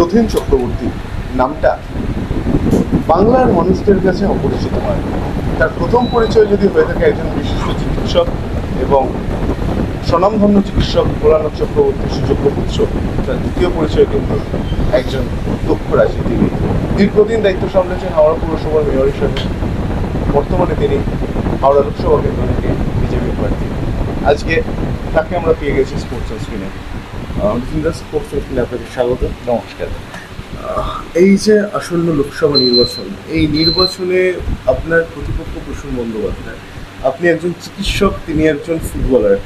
রথীন চক্রবর্তী নামটা বাংলার মানুষদের কাছে অপরিচিত হয়। তার প্রথম পরিচয় যদি হয়ে থাকে একজন বিশিষ্ট চিকিৎসক এবং স্বনামধন্য চিকিৎসক ভোলানাথ চক্রবর্তীর সুযোগ্য পুত্র, তার দ্বিতীয় পরিচয় কিন্তু একজন দক্ষ রাজনীতিবিদ দীর্ঘদিন দায়িত্ব সামলেছেন হাওড়া পৌরসভার মেয়র হিসেবে। বর্তমানে তিনি হাওড়া লোকসভা কেন্দ্র থেকে বিজেপি প্রার্থী। আজকে তাকে আমরা পেয়ে গেছি স্পোর্টস স্ক্রিনে আপনাকে স্বাগত। নমস্কার। এই যে আসন্ন লোকসভা নির্বাচন এই নির্বাচনে আপনার প্রতিপক্ষ প্রসূন বন্দ্যোপাধ্যায় আপনি একজন চিকিৎসক তিনি একজন ফুটবলার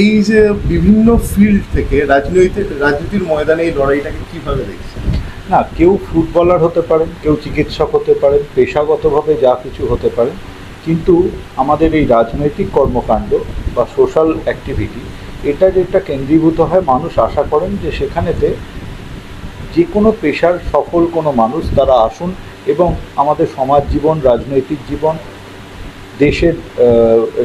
এই যে বিভিন্ন ফিল্ড থেকে রাজনৈতিক রাজনীতির ময়দানে এই লড়াইটাকে কীভাবে দেখছেন? না কেউ ফুটবলার হতে পারেন কেউ চিকিৎসক হতে পারেন পেশাগতভাবে যা কিছু হতে পারেন কিন্তু আমাদের এই রাজনৈতিক কর্মকাণ্ড বা সোশ্যাল অ্যাক্টিভিটি এটা যেটা কেন্দ্রীভূত হয়, মানুষ আশা করেন যে সেখানেতে যে কোনো পেশার সফল কোনো মানুষ তারা আসুন এবং আমাদের সমাজ জীবন, রাজনৈতিক জীবন, দেশের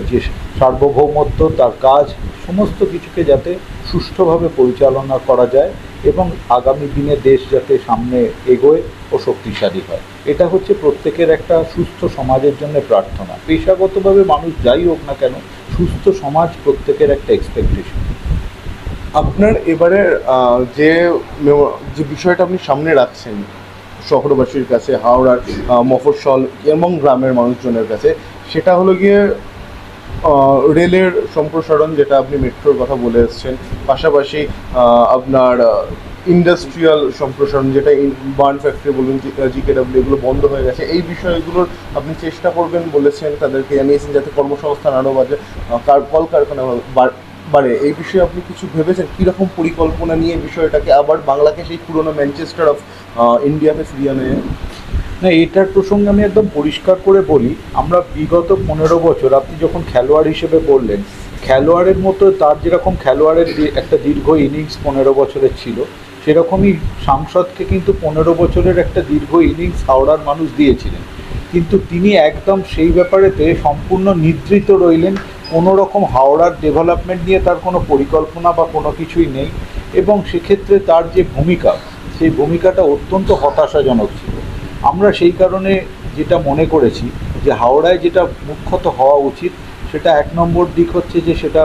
যে সার্বভৌমত্ব, তার কাজ, সমস্ত কিছুকে যাতে সুষ্ঠুভাবে পরিচালনা করা যায় এবং আগামী দিনে দেশ যাতে সামনে এগোয় ও শক্তিশালী হয়। এটা হচ্ছে প্রত্যেকের একটা সুস্থ সমাজের জন্য প্রার্থনা। পেশাগতভাবে মানুষ যাই হোক না কেন সুস্থ সমাজ প্রত্যেকের একটা এক্সপেকটেশন আপনার এবারে যে যে বিষয়টা আপনি সামনে রাখছেন, শহরবাসীর কাছে, হাওড়ার মফস্বল এবং গ্রামের মানুষজনের কাছে, সেটা হলো গিয়ে রেলের সম্প্রসারণ, যেটা আপনি মেট্রোর কথা বলে এসছেন, পাশাপাশি আপনার ইন্ডাস্ট্রিয়াল সম্প্রসারণ, যেটা বার্ন ফ্যাক্টরি বলুন জিকেডাব্লিউ এগুলো বন্ধ হয়ে গেছে। এই বিষয়গুলোর আপনি চেষ্টা করবেন বলেছেন, তাদেরকে জানিয়েছেন যাতে কর্মসংস্থান আরও বাজে কার, কলকারখানা বাড়ে। এই বিষয়ে আপনি কিছু ভেবেছেন? কীরকম পরিকল্পনা নিয়ে বিষয়টাকে আবার বাংলাকে সেই পুরনো ম্যানচেস্টার অফ ইন্ডিয়াতে ফিরিয়ে আনে? না, এটার প্রসঙ্গে আমি একদম পরিষ্কার করে বলি, আমরা বিগত পনেরো বছর, আপনি যখন খেলোয়াড় হিসেবে বললেন, খেলোয়াড়ের মতো তার যেরকম খেলোয়াড়ের একটা দীর্ঘ ইনিংস পনেরো বছরের ছিল সেরকমই সাংসদকে কিন্তু পনেরো বছরের একটা দীর্ঘ ইনিংস হাওড়ার মানুষ দিয়েছিলেন। কিন্তু তিনি একদম সেই ব্যাপারেতে সম্পূর্ণ নিদ্রিত রইলেন, কোনো রকম হাওড়ার ডেভেলপমেন্ট নিয়ে তার কোনো পরিকল্পনা বা কোনো কিছুই নেই এবং সেক্ষেত্রে তার যে ভূমিকা, সেই ভূমিকাটা অত্যন্ত হতাশাজনক ছিল। আমরা সেই কারণে যেটা মনে করেছি যে হাওড়ায় যেটা মুখ্যত হওয়া উচিত, সেটা এক নম্বর দিক হচ্ছে যে সেটা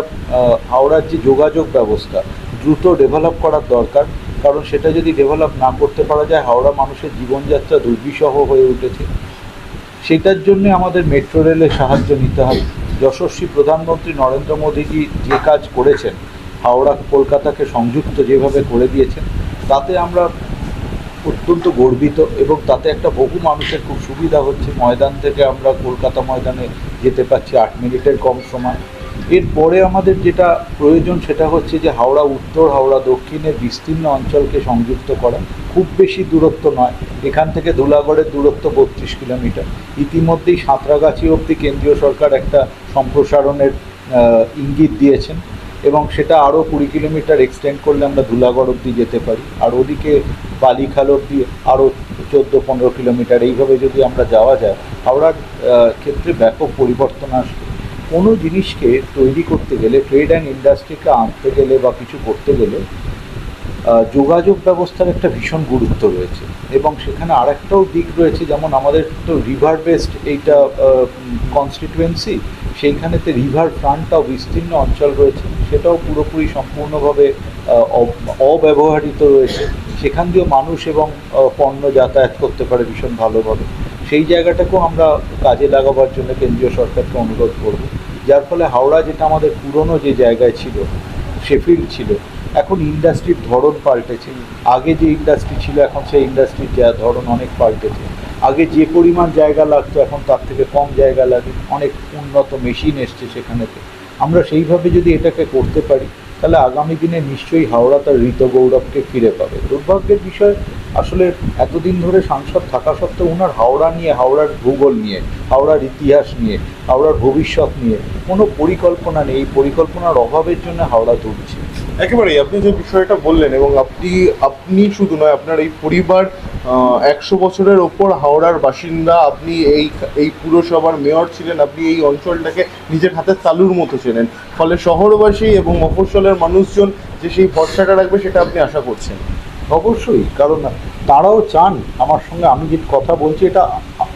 হাওড়ার যে যোগাযোগ ব্যবস্থা দ্রুত ডেভেলপ করার দরকার। কারণ সেটা যদি ডেভেলপ না করতে পারা যায়, হাওড়া মানুষের জীবনযাত্রা দুর্বিষহ হয়ে উঠেছে। সেটার জন্য আমাদের মেট্রো রেলের সাহায্য নিতে হবে। যশস্বী প্রধানমন্ত্রী নরেন্দ্র মোদীজি যে কাজ করেছেন, হাওড়া কলকাতাকে সংযুক্ত যেভাবে করে দিয়েছেন, তাতে আমরা অত্যন্ত গর্বিত এবং তাতে একটা বহু মানুষের খুব সুবিধা হচ্ছে। ময়দান থেকে আমরা কলকাতা ময়দানে যেতে পারছি আট মিনিটের কম সময়। এরপরে আমাদের যেটা প্রয়োজন সেটা হচ্ছে যে হাওড়া উত্তর, হাওড়া দক্ষিণের বিস্তীর্ণ অঞ্চলকে সংযুক্ত করা। খুব বেশি দূরত্ব নয়। এখান থেকে ধুলাগড়ের দূরত্ব বত্রিশ কিলোমিটার। ইতিমধ্যেই সাঁতরাগাছি অবধি কেন্দ্রীয় সরকার একটা সম্প্রসারণের ইঙ্গিত দিয়েছেন এবং সেটা আরও কুড়ি কিলোমিটার এক্সটেন্ড করলে আমরা ধুলাগড় অবধি যেতে পারি। আর ওদিকে বালিখাল অবধি আরও চোদ্দ, পনেরো কিলোমিটার। এইভাবে যদি আমরা যাওয়া যায়, হাওড়ার ক্ষেত্রে ব্যাপক পরিবর্তন আসবে। কোনো জিনিসকে তৈরি করতে গেলে ট্রেড অ্যান্ড ইন্ডাস্ট্রিকে আনতে গেলে বা কিছু করতে গেলে যোগাযোগ ব্যবস্থার একটা ভীষণ গুরুত্ব রয়েছে। এবং সেখানে আরেকটাও দিক রয়েছে যেমন আমাদের তো রিভার বেস্ট এইটা কনস্টিটুয়েন্সি সেইখানেতে রিভার ফ্রন্টটাও বিস্তীর্ণ অঞ্চল রয়েছে। সেটাও পুরোপুরি সম্পূর্ণভাবে আহ, অব- অব্যবহৃত রয়েছে। সেখান দিয়েও মানুষ এবং পণ্য যাতায়াত করতে পারে ভীষণ ভালোভাবে। সেই জায়গাটাকেও আমরা কাজে লাগাবার জন্য কেন্দ্রীয় সরকারকে অনুরোধ করব। যার ফলে হাওড়া যেটা আমাদের পুরনো যে জায়গায় ছিল শেফিল্ড ছিল, এখন ইন্ডাস্ট্রির ধরন পাল্টেছে। আগে যে ইন্ডাস্ট্রি ছিল, এখন সেই ইন্ডাস্ট্রির যা ধরন অনেক পাল্টেছে। আগে যে পরিমাণ জায়গা লাগতো, এখন তার থেকে কম জায়গা লাগে। অনেক উন্নত মেশিন এসছে সেখানেতে। আমরা সেইভাবে যদি এটাকে করতে পারি, তাহলে আগামী দিনে নিশ্চয়ই হাওড়া তার ঋত গৌরবকে ফিরে পাবে। দুর্ভাগ্যের বিষয় আসলে এতদিন ধরে সাংসদ থাকা সত্ত্বেও ওনার হাওড়া নিয়ে, হাওড়ার ভূগোল নিয়ে, হাওড়ার ইতিহাস নিয়ে, হাওড়ার ভবিষ্যৎ নিয়ে কোনো পরিকল্পনা নেই। এই পরিকল্পনার অভাবের জন্য হাওড়া ধুকছে একেবারেই, আপনি যে বিষয়টা বললেন এবং আপনি আপনি শুধু নয়, আপনার এই পরিবার একশো বছরের ওপর হাওড়ার বাসিন্দা, আপনি এই এই পুরসভার মেয়র ছিলেন, আপনি এই অঞ্চলটাকে নিজের হাতে তালুর মতো চেনেন। ফলে শহরবাসী এবং মফস্বলের মানুষজন যে সেই ভরসাটা রাখবে, সেটা আপনি আশা করছেন? অবশ্যই, কারণ তারাও চান আমার সঙ্গে আমি যে কথা বলছি, এটা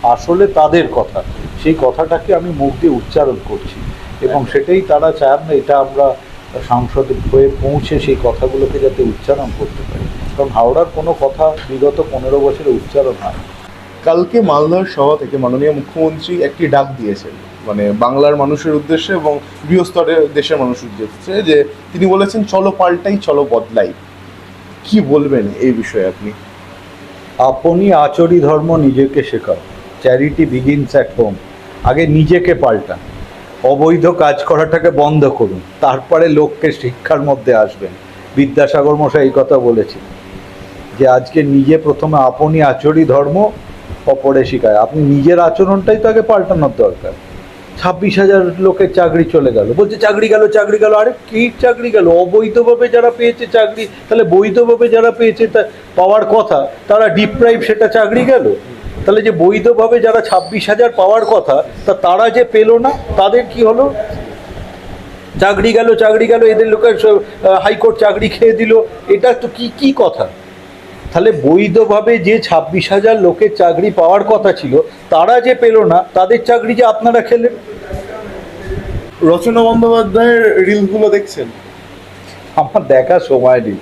আসলে তাদের কথা। সেই কথাটাকে আমি মুখ দিয়ে উচ্চারণ করছি। এবং সেটাই তারা চান, এটা আমরা সাংসদে হয়ে পৌঁছে সেই কথাগুলোকে যাতে উচ্চারণ করতে পারি। কারণ হাওড়ার কোনো কথা বিগত পনেরো বছরে উচ্চারণ হয় কালকে মালদার সভা থেকে মাননীয় মুখ্যমন্ত্রী একটি ডাক দিয়েছেন। মানে বাংলার মানুষের উদ্দেশ্যে এবং বৃহস্তরের দেশের মানুষের উদ্দেশ্যে, যে তিনি বলেছেন, চলো পাল্টাই, চলো বদলাই। কি বলবেন এই বিষয়ে আপনি? আপনি আচরি ধর্ম নিজেকে শেখাও। চ্যারিটি বিগিনস অ্যাট হোম আগে নিজেকে পাল্টান। অবৈধ কাজ করাটাকে বন্ধ করুন। তারপরে লোককে শিক্ষার মধ্যে আসবেন। বিদ্যাসাগর মশাই এই কথা বলেছেন যে, আজকে নিজে প্রথমে আপনি আচরি ধর্ম, অপরে শিখায়। আপনি নিজের আচরণটাই তো আগে পাল্টানোর দরকার। ছাব্বিশ হাজার লোকের চাকরি চলে গেল। বলছে, চাকরি গেল চাকরি গেল। আরে, কি চাকরি গেল? অবৈধভাবে যারা পেয়েছে চাকরি, তাহলে বৈধভাবে যারা পেয়েছে তা পাওয়ার কথা, তারা ডিপ্রাইভ সেটা চাকরি গেল? তাহলে যে বৈধভাবে যারা ছাব্বিশ হাজার পাওয়ার কথা, তা তারা যে পেল না, তাদের কি হলো? চাকরি গেল চাকরি গেল, এদের লোকের হাইকোর্ট চাকরি খেয়ে দিল। এটা তো কি কি কথা? তাহলে বৈধভাবে যে ছাব্বিশ হাজার লোকের চাকরি পাওয়ার কথা ছিল তারা যে পেল না তাদের চাকরি যে আপনারা খেলেন? রচনা বন্দ্যোপাধ্যায়ের রিলসগুলো দেখছেন? আমার দেখা সময় নেই।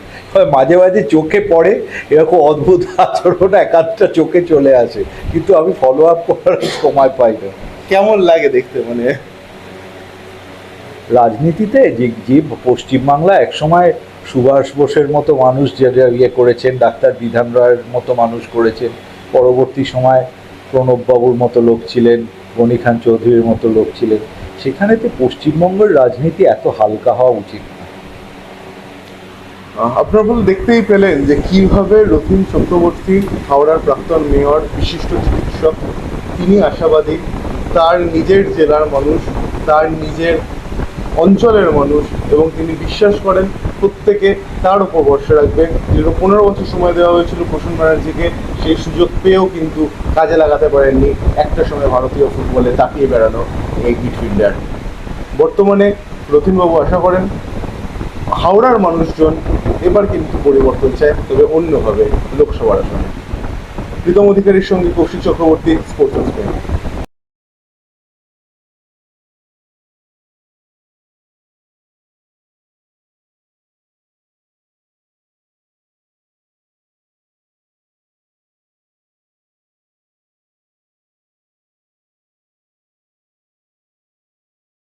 মাঝে মাঝে চোখে পড়ে এরকম অদ্ভুত আচরণ একাধটা চোখে চলে আসে। কিন্তু আমি ফলো আপ করার সময় পাই না। কেমন লাগে দেখতে মানে? রাজনীতিতে যে যে পশ্চিমবাংলা একসময় সুভাষ বোসের মতো মানুষ যারা ইয়ে করেছেন, ডাক্তার বিধান রায়ের মতো মানুষ করেছেন, পরবর্তী সময় প্রণববাবুর মতো লোক ছিলেন গনি খান চৌধুরীর মতো লোক ছিলেন সেখানে তো পশ্চিমবঙ্গের রাজনীতি এত হালকা হওয়া উচিত আপনারা বলে দেখতেই পেলেন যে কীভাবে রথীন চক্রবর্তী, হাওড়ার প্রাক্তন মেয়র, বিশিষ্ট চিকিৎসক, তিনি আশাবাদী, তার নিজের জেলার মানুষ, তার নিজের অঞ্চলের মানুষ এবং তিনি বিশ্বাস করেন প্রত্যেকে তার উপর ভরসা রাখবে দীর্ঘ পনেরো বছর সময় দেওয়া হয়েছিল প্রসূন ব্যানার্জিকে। সেই সুযোগ পেয়েও কিন্তু কাজে লাগাতে পারেননি। একটা সময় ভারতীয় ফুটবলে তাকিয়ে বেড়ানো এই মিডফিল্ডার। বর্তমানে রথীনবাবু আশা করেন হাওড়ার মানুষজন এবার কিন্তু পরিবর্তন চায়, তবে অন্যভাবে লোকসভার আসনে। প্রীতম অধিকারীর সঙ্গে কৌশিক চক্রবর্তী, স্পোর্টস